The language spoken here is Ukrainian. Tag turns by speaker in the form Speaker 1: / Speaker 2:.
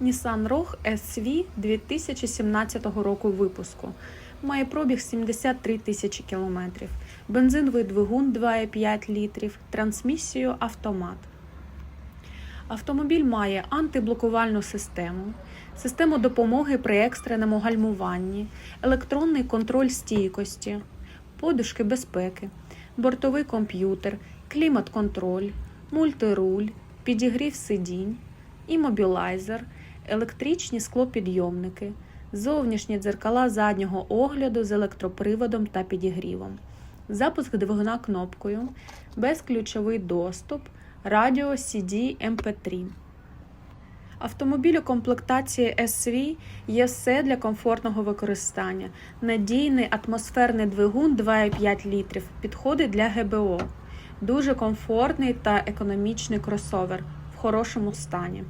Speaker 1: Nissan Rogue SV 2017 року випуску. Має пробіг 73 тисячі кілометрів, бензиновий двигун 2,5 літрів, трансмісію автомат. Автомобіль має антиблокувальну систему, систему допомоги при екстреному гальмуванні, електронний контроль стійкості, подушки безпеки, бортовий комп'ютер, клімат-контроль, мультируль, підігрів сидінь, іммобілайзер, електричні склопідйомники, зовнішні дзеркала заднього огляду з електроприводом та підігрівом, запуск двигуна кнопкою, безключовий доступ, радіо CD MP3. Автомобіль у комплектації SV є все для комфортного використання. Надійний атмосферний двигун 2,5 літрів підходить для ГБО. Дуже комфортний та економічний кросовер в хорошому стані.